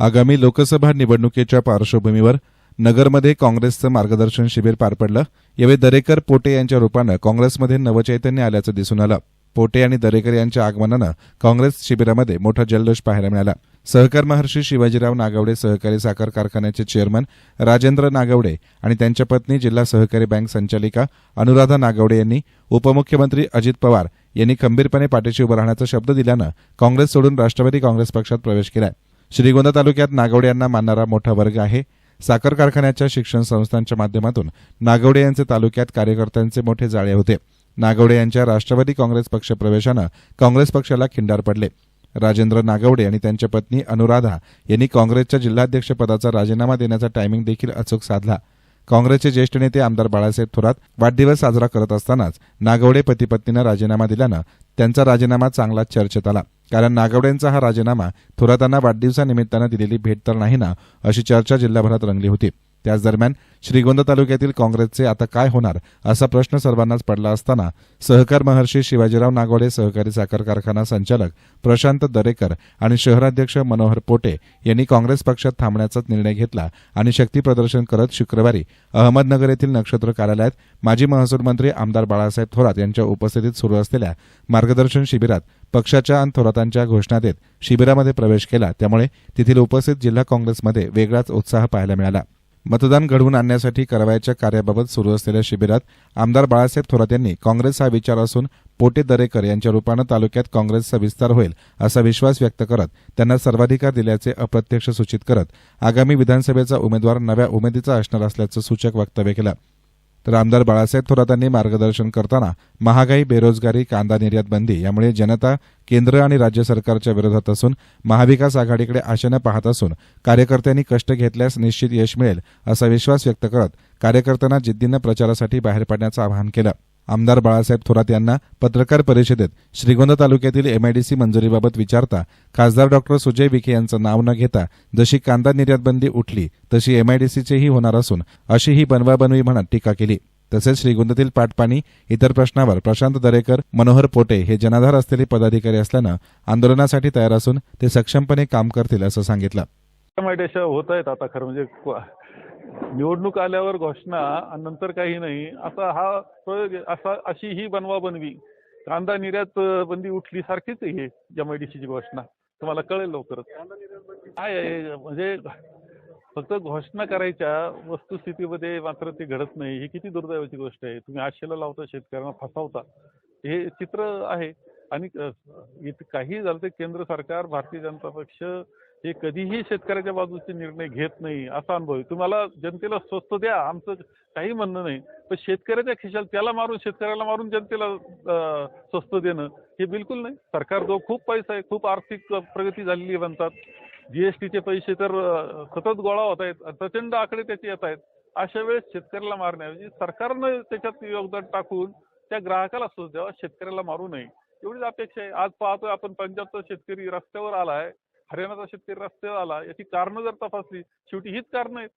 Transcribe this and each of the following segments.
आगामी लोकसभा निवडणुकीच्या पार्श्वभूमीवर नगरमध्ये काँग्रेसचं मार्गदर्शन शिबिर पार पडलं. यावेळी दरेकर पोटे यांच्या रूपानं काँग्रेसमध्ये नवचैतन्य आल्याचं दिसून आलं. पोटे आणि दरेकर यांच्या आगमनानं काँग्रेस शिबिरामध्ये मोठा जल्लोष पाहायला मिळाला. सहकार महर्षी शिवाजीराव नागवडे सहकारी साखर कारखान्याचे चेअरमन राजेंद्र नागवडे आणि त्यांच्या पत्नी जिल्हा सहकारी बँक संचालिका अनुराधा नागवडे यांनी उपमुख्यमंत्री अजित पवार यांनी खंबीरपणे पाठीशी उभं राहण्याचा शब्द दिल्यानं काँग्रेस सोडून राष्ट्रवादी काँग्रेस पक्षात प्रवेश केलाय. श्रीगोंदा तालुक्यात नागवडे यांना मानणारा मोठा वर्ग आहे. साखर कारखान्याच्या शिक्षण संस्थांच्या माध्यमातून नागवडे यांचे तालुक्यात कार्यकर्त्यांचे मोठे जाळे होते. नागवडे यांच्या राष्ट्रवादी काँग्रेस पक्ष प्रवेशानं काँग्रेस पक्षाला खिंडार पडले. राजेंद्र नागवडे आणि त्यांच्या पत्नी अनुराधा यांनी काँग्रेसच्या जिल्हाध्यक्षपदाचा राजीनामा देण्याचा टायमिंग देखील अचूक साधला. काँग्रेसचे ज्येष्ठ नेते आमदार बाळासाहेब थोरात वाढदिवस साजरा करत असतानाच नागवडे पती पत्नीनं राजीनामा दिल्यानं त्यांचा राजीनामा चांगलाच चर्चेत आला. कारण नागवडेंचा हा राजीनामा थोरातांना वाढदिवसानिमित्तानं दिलेली भेट तर नाही ना अशी चर्चा जिल्हाभरात रंगली होती. त्याच दरम्यान श्रीगोंदा तालुक्यातील काँग्रेसचे आता काय होणार असा प्रश्न सर्वांनाच पडला असताना सहकार महर्षी शिवाजीराव नागवडे सहकारी साखर कारखाना संचालक प्रशांत दरेकर आणि शहराध्यक्ष मनोहर पोटे यांनी काँग्रेस पक्षात थांबण्याचाच निर्णय घेतला आणि शक्ती प्रदर्शन करत शुक्रवारी अहमदनगर येथील नक्षत्र कार्यालयात माजी महसूल मंत्री आमदार बाळासाहेब थोरात यांच्या उपस्थितीत सुरू असलेल्या मार्गदर्शन शिबिरात पक्षाच्या आणि थोरातांच्या घोषणा देत शिबिरामध्ये प्रवेश केला. त्यामुळे तेथील उपस्थित जिल्हा काँग्रेसमध्ये वेगळाच उत्साह पाहायला मिळाला. मतदान घडवून आणण्यासाठी करावयाच्या कार्याबाबत सुरू असलेल्या शिबिरात आमदार बाळासाहेब थोरात यांनी काँग्रेस हा विचार असून पोटे दरेकर यांच्या रूपानं तालुक्यात काँग्रेसचा विस्तार होईल असा विश्वास व्यक्त करत त्यांना सर्वाधिकार दिल्याचे अप्रत्यक्ष सूचित करत आगामी विधानसभेचा उमेदवार नव्या उमेदीचा असणार असल्याचं सूचक वक्तव्य केलं. तर आमदार बाळासाहेब थोरातांनी मार्गदर्शन करताना महागाई बेरोजगारी कांदा निर्यात बंदी यामुळे जनता केंद्र आणि राज्य सरकारच्या विरोधात असून महाविकास आघाडीकडे आशेनं पाहत असून कार्यकर्त्यांनी कष्ट घेतल्यास निश्चित यश मिळेल असा विश्वास व्यक्त करत कार्यकर्त्यांना जिद्दीनं प्रचारासाठी बाहेर पडण्याचं आवाहन केलं. आमदार बाळासाहेब थोरात यांना पत्रकार परिषदेत श्रीगोंदा तालुक्यातील एमआयडीसी मंजुरीबाबत विचारता खासदार डॉक्टर सुजय विखे यांचं नाव न घेता जशी कांदा निर्यात बंदी उठली तशी एमआयडीसीचीही होणार असून अशी ही बनवाबनवी म्हणत टीका केली. तसेच श्रीगोंदातील पाटपाणी इतर प्रश्नावर प्रशांत दरेकर मनोहर पोटे हे जनाधार असलेले पदाधिकारी असल्यानं आंदोलनासाठी तयार असून ते सक्षमपणे काम करतील असं सांगितलं. होत आहेत आता खरं म्हणजे निवडणूक आल्यावर घोषणा आणि नंतर काही नाही असा हा प्रयोग असा अशी ही बनवा बनवी कांदा निर्यात बंदी उठली सारखीच आहे हे एमआयडीसीची घोषणा. तुम्हाला कळेल लवकरच. काय आहे म्हणजे फक्त घोषणा करायच्या वस्तुस्थितीमध्ये मात्र ते घडत नाही. ही किती दुर्दैवाची गोष्ट आहे. तुम्ही आशेला लावता शेतकऱ्यांना फसवता. हे चित्र आहे. आणि काही झालं तर केंद्र सरकार भारतीय जनता पक्ष हे कधीही शेतकऱ्याच्या बाजूचे निर्णय घेत नाही असा अनुभव आहे. तुम्हाला जनतेला स्वस्त द्या आमचं काही म्हणणं नाही. पण शेतकऱ्याच्या खिशाला त्याला मारून शेतकऱ्याला मारून जनतेला स्वस्त देणं हे बिलकुल नाही. सरकार जो खूप पैसा आहे खूप आर्थिक प्रगती झालेली आहे म्हणतात जीएसटीचे पैसे तर सतत गोळा होत आहेत प्रचंड आकडे त्याचे येत आहेत. अशा वेळेस शेतकऱ्याला मारण्याऐवजी सरकारनं त्याच्यात योगदान टाकून त्या ग्राहकाला स्वस्त द्यावा शेतकऱ्याला मारू नये. एवढीच अपेक्षा आहे. आज पाहतोय आपण पंजाबचा शेतकरी रस्त्यावर आलाय हरियाणाचा शेतकरी रस्त्यावर आला याची कारणं जर तपासली शेवटी हीच कारणं आहेत.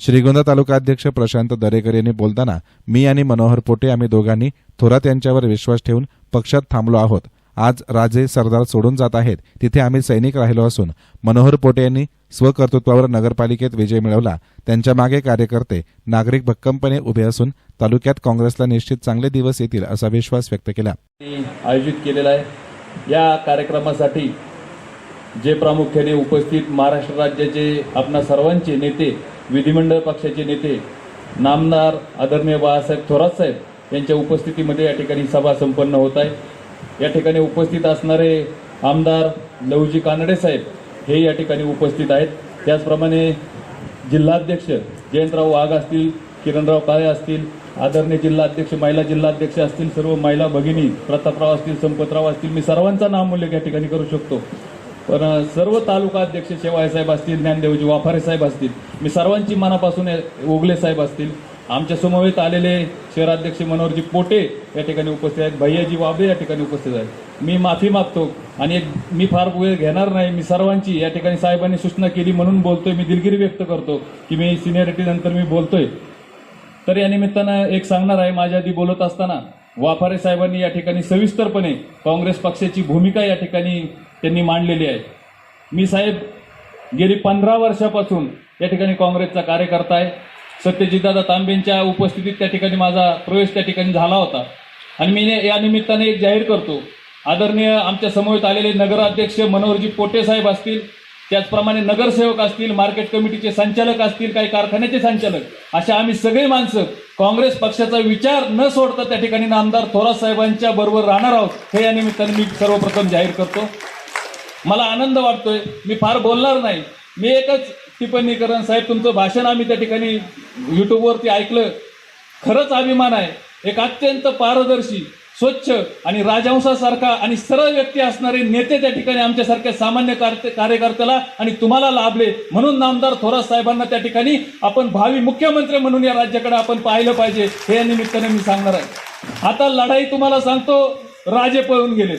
श्रीगोंदा तालुका अध्यक्ष प्रशांत दरेकर यांनी बोलताना मी आणि मनोहर पोटे आम्ही दोघांनी थोरात यांच्यावर विश्वास ठेवून पक्षात थांबलो आहोत. आज राजे सरदार सोडून जात आहेत तिथे आम्ही सैनिक राहिलो असून मनोहर पोटे यांनी स्वकर्तृत्वावर नगरपालिकेत विजय मिळवला. त्यांच्या मागे कार्यकर्ते नागरिक भक्कमपणे उभे असून तालुक्यात काँग्रेसला निश्चित चांगले दिवस येतील असा विश्वास व्यक्त केला. आयोजित केलेला आहे. या कार्यक्रमासाठी जे प्रामुख्याने उपस्थित महाराष्ट्र राज्याचे आपणा सर्वांचे नेते विधिमंडळ पक्षाचे नेते नामदार आदरणीय बाळासाहेब थोरात साहेब यांच्या उपस्थितीमध्ये या ठिकाणी सभा संपन्न होत आहे. या ठिकाणी उपस्थित असणारे आमदार लवजी कानडे साहेब हे या ठिकाणी उपस्थित आहेत. त्याचप्रमाणे जिल्हाध्यक्ष जयंतराव वाघ असतील किरणराव काळे असतील आदरणीय जिल्हाध्यक्ष महिला जिल्हाध्यक्ष असतील सर्व महिला भगिनी प्रतापराव असतील संपतराव असतील मी सर्वांचा नामोल्लेख या ठिकाणी करू शकतो. पण सर्व तालुका अध्यक्ष शेवाळे साहेब असतील ज्ञानदेवजी वाफारे साहेब असतील मी सर्वांची मनापासून ओगले साहेब असतील. आमच्या समवेत आलेले शहराध्यक्ष मनोहरजी पोटे या ठिकाणी उपस्थित आहेत भैयाजी वाबे या ठिकाणी उपस्थित आहेत. मी माफी मागतो आणि एक मी फार वेळ घेणार नाही मी सर्वांची या ठिकाणी साहेबांनी सूचना केली म्हणून बोलतोय मी दिलगिरी व्यक्त करतो की मी सिनियरिटीनंतर मी बोलतोय. तर या निमित्तानं एक सांगणार आहे माझ्या आधी बोलत असताना वाफारे साहेबांनी या ठिकाणी सविस्तरपणे काँग्रेस पक्षाची भूमिका या ठिकाणी त्यांनी मांडलेली आहे. मी साहेब गेली पंधरा वर्षापासून या ठिकाणी काँग्रेसचा कार्यकर्ता आहे. सत्यजितदादा तांबेंच्या उपस्थितीत त्या ठिकाणी माझा प्रवेश त्या ठिकाणी झाला होता. आणि मी ने- या निमित्ताने एक जाहीर करतो आदरणीय आमच्यासमोर आलेले नगराध्यक्ष मनोहरजी पोटे साहेब असतील त्याचप्रमाणे नगरसेवक असतील मार्केट कमिटीचे संचालक असतील काही कारखान्याचे संचालक अशा आम्ही सगळे माणसं काँग्रेस पक्षाचा विचार न सोडता त्या ठिकाणी नामदार थोरात साहेबांच्या बरोबर राहणार आहोत. हे या निमित्ताने मी सर्वप्रथम जाहीर करतो. मला आनंद वाटतोय. मी फार बोलणार नाही. मी एकच टिप्पणी करण साहेब तुमचं भाषण आम्ही त्या ठिकाणी यूट्यूबवरती ऐकलं. खरंच अभिमान आहे. एक अत्यंत पारदर्शी स्वच्छ आणि राजहंसासारखा आणि सरळ व्यक्ती असणारे नेते त्या ठिकाणी आमच्यासारख्या सामान्य कार्य- कार्यकर्त्याला आणि तुम्हाला लाभले. म्हणून नामदार थोरात साहेबांना त्या ठिकाणी आपण भावी मुख्यमंत्री म्हणून या राज्याकडे आपण पाहिलं पाहिजे. हे या निमित्ताने मी सांगणार आहे. आता लढाई तुम्हाला सांगतो. राजे पळून गेलेत.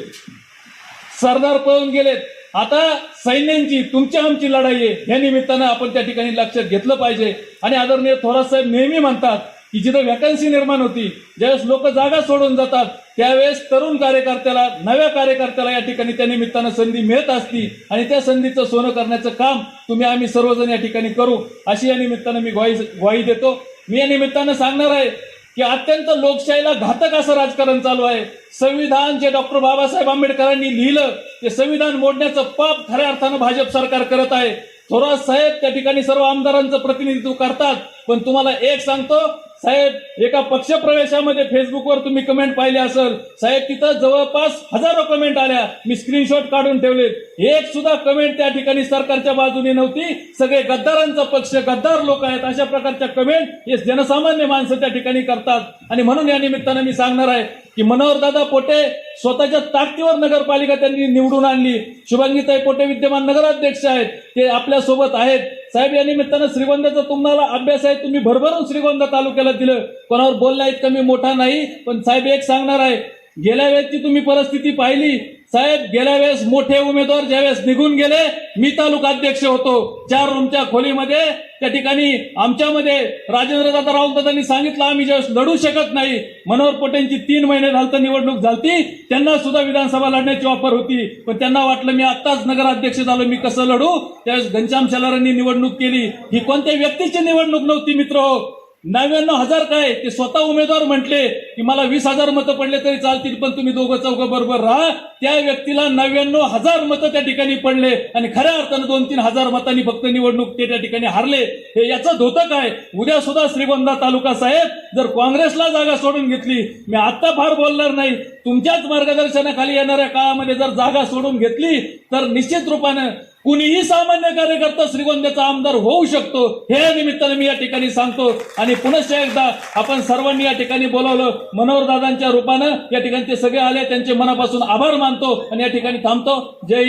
सरदार पळून गेलेत. आता सैन्यांची तुमची आमची लढाई आहे. या निमित्तानं आपण त्या ठिकाणी लक्षात घेतलं पाहिजे. आणि आदरणीय थोरात साहेब नेहमी म्हणतात की जिथं व्हॅकन्सी निर्माण होती ज्यावेळेस लोक जागा सोडून जातात त्यावेळेस तरुण कार्यकर्त्याला नव्या कार्यकर्त्याला या ठिकाणी त्या निमित्तानं संधी मिळत असती. आणि त्या संधीचं सोनं करण्याचं काम तुम्ही आम्ही सर्वजण या ठिकाणी करू. अशी या निमित्तानं मी ग्वाही ग्वाही देतो. मी या निमित्तानं सांगणार आहे की अत्यंत लोकशाहीला घातक असं राजकारण चालू आहे. संविधान जे डॉक्टर बाबासाहेब आंबेडकरांनी लिहिलं ते संविधान मोडण्याचं पाप खऱ्या अर्थानं भाजप सरकार करत आहे. थोरात साहेब त्या ठिकाणी सर्व आमदारांचं प्रतिनिधित्व करतात. पण तुम्हाला एक सांगतो साहेब एका पक्षप्रवेशामध्ये फेसबुकवर तुम्ही कमेंट पाहिले असेल. साहेब तिथं जवळपास हजारो कमेंट आल्या. मी स्क्रीनशॉट काढून ठेवलेत. एक सुद्धा कमेंट त्या ठिकाणी सरकारच्या बाजूने नव्हती. सगळे गद्दारांचा पक्ष गद्दार लोक आहेत. अशा प्रकारच्या कमेंट हे जनसामान्य माणसं त्या ठिकाणी करतात. आणि म्हणून या निमित्तानं मी सांगणार आहे की मनोहरदादा पोटे स्वतःच्या ताकदीवर नगरपालिका त्यांनी निवडून आणली. शुभांगीताई पोटे विद्यमान नगराध्यक्ष आहेत. ते आपल्यासोबत आहेत. साहेब या निमित्तानं श्रीगोंद्याचा तुम्हाला अभ्यास आहे. तुम्ही भरभरून श्रीगोंदा तालुक्याला दिलं. कोणावर बोलला इतकं मी मोठा नाही पण साहेब एक सांगणार आहे. गेल्या वेळेसची तुम्ही परिस्थिती पाहिली. साहेब गेल्या वेळेस मोठे उमेदवार ज्यावेळेस निघून गेले मी तालुका अध्यक्ष होतो. चार रूमच्या खोलीमध्ये त्या ठिकाणी आमच्यामध्ये राजेंद्र दादा राऊत दादांनी सांगितलं आम्ही ज्यावेळेस लढू शकत नाही मनोहर पोटेंची तीन महिने झालं निवडणूक झालती त्यांना सुद्धा विधानसभा लढण्याची ऑफर होती. पण त्यांना वाटलं मी आत्ताच नगराध्यक्ष झालो मी कसं लढू? त्यावेळेस घनश्याम शेलारांनी निवडणूक केली. ही कोणत्या व्यक्तीची निवडणूक नव्हती मित्र. हो नव्याण्णव हजार काय? ते स्वतः उमेदवार म्हटले की मला वीस हजार मतं पडले तरी चालतील पण तुम्ही दोघं चौघं बरोबर राहा. त्या व्यक्तीला नव्याण्णव हजार मतं त्या ठिकाणी पडले आणि खऱ्या अर्थानं दोन तीन हजार मतांनी फक्त निवडणूक ते त्या ठिकाणी हारले. हे याचं धोतं काय? उद्या सुद्धा श्रीगोंदा तालुका साहेब जर काँग्रेसला जागा सोडून घेतली मी आता फार बोलणार नाही. तुमच्याच मार्गदर्शनाखाली येणाऱ्या काळामध्ये जर जागा सोडून घेतली तर निश्चित रूपानं कुणीही सामान्य कार्यकर्ता श्रीगोंद्याचा आमदार होऊ शकतो हे या निमित्ताने मी या ठिकाणी सांगतो. आणि पुनश्च एकदा आपण सर्वांनी या ठिकाणी बोलावलं मनोहर दादांच्या रूपानं या ठिकाणी ते सगळे आले त्यांचे मनापासून आभार मानतो आणि या ठिकाणी थांबतो. जय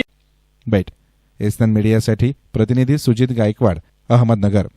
बैठ. एसनन मीडियासाठी प्रतिनिधी सुजित गायकवाड अहमदनगर.